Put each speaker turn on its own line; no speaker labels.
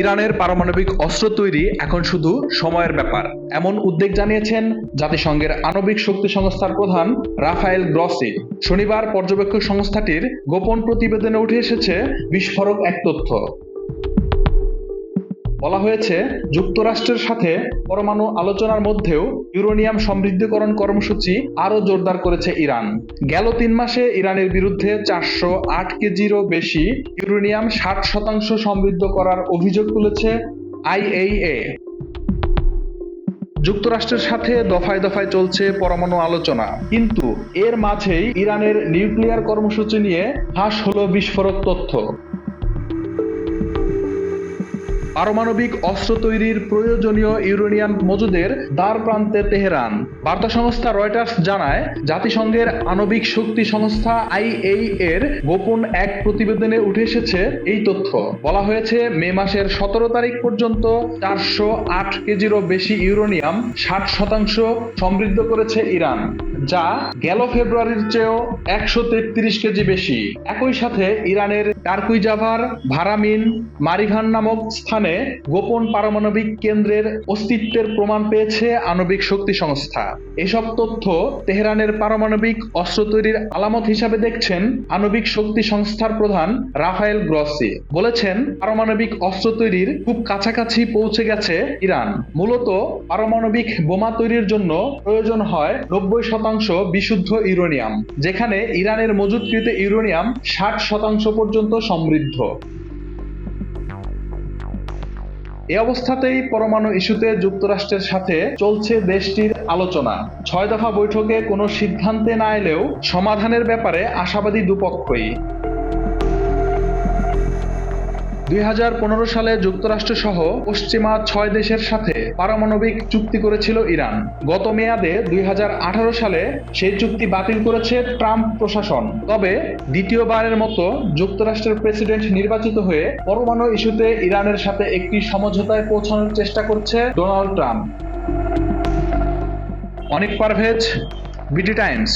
ইরানের পারমাণবিক অস্ত্র তৈরি এখন শুধু সময়ের ব্যাপার। এমন উদ্বেগ জানিয়েছেন জাতিসংঘের আণবিক শক্তি সংস্থার প্রধান রাফায়েল গ্রসি। শনিবার পর্যবেক্ষক সংস্থাটির গোপন প্রতিবেদনে উঠে এসেছে বিস্ফোরক এক তথ্য। বলা হয়েছে, যুক্তরাষ্ট্রের সাথে পরমাণু আলোচনার মধ্যেও ইউরেনিয়াম সমৃদ্ধকরণ কর্মসূচি আরও জোরদার করেছে ইরান। গেল তিন মাসে ইরানের বিরুদ্ধে চারশো আট কেজিরও বেশি ইউরেনিয়াম ষাট শতাংশ সমৃদ্ধ করার অভিযোগ তুলেছে আইএইএ যুক্তরাষ্ট্রের সাথে দফায় দফায় চলছে পরমাণু আলোচনা। কিন্তু এর মাঝেই ইরানের নিউক্লিয়ার কর্মসূচি নিয়ে ফাঁস হলো বিস্ফোরক তথ্য। পারমাণবিক অস্ত্র তৈরির প্রয়োজনীয় ইউরেনিয়াম মজুদের দ্বার প্রান্তে তেহরান। বার্তা সংস্থা রয়টার্স জানায়, জাতিসংঘের আণবিক শক্তি সংস্থা আইএই এর গোপন এক প্রতিবেদনে উঠে এসেছে এই তথ্য। বলা হয়েছে, মে মাসের সতেরো তারিখ পর্যন্ত চারশো আট কেজিরও বেশি ইউরেনিয়াম ষাট শতাংশ সমৃদ্ধ করেছে ইরান। যা গেল ফেব্রুয়ারির চেয়েও একশো তেত্রিশ কেজি বেশি। একই সাথে ইরানের টার্কুইজাভার ভারামিন মারিভান নামক স্থানে গোপন পারমাণবিক কেন্দ্রের অস্তিত্বের প্রমাণ পেয়েছে আণবিক শক্তি সংস্থা। এসব তথ্য তেহরানের পারমাণবিক অস্ত্র তৈরির আলামত হিসাবে দেখছেন আণবিক শক্তি সংস্থার প্রধান রাফায়েল গ্রসি। বলেছেন, পারমাণবিক অস্ত্র তৈরির খুব কাছাকাছি পৌঁছে গেছে ইরান। মূলত পারমাণবিক বোমা তৈরির জন্য প্রয়োজন হয় নব্বই শতাংশ বিশুদ্ধ ইউরেনিয়াম, যেখানে ইরানের মজুদকৃত ইউরোনিয়াম ষাট শতাংশ পর্যন্ত সমৃদ্ধ। এ অবস্থাতেই পরমাণু ইস্যুতে যুক্তরাষ্ট্রের সাথে চলছে দেশটির আলোচনা। ছয় দফা বৈঠকে কোনো সিদ্ধান্তে না এলেও সমাধানের ব্যাপারে আশাবাদী দুপক্ষই। দু হাজার পনেরো সালে যুক্তরাষ্ট্র সহ পশ্চিমা ছয় দেশের সাথে পারমাণবিক চুক্তি করেছিল ইরান। গত মেয়াদে দুই হাজার আঠারো সালে সেই চুক্তি বাতিল করেছে ট্রাম্প প্রশাসন। তবে দ্বিতীয়বারের মতো যুক্তরাষ্ট্রের প্রেসিডেন্ট নির্বাচিত হয়ে পরমাণু ইস্যুতে ইরানের সাথে একটি সমঝোতায় পৌঁছানোর চেষ্টা করছে ডোনাল্ড ট্রাম্প। অনিক পারভেজ বিটি টাইমস।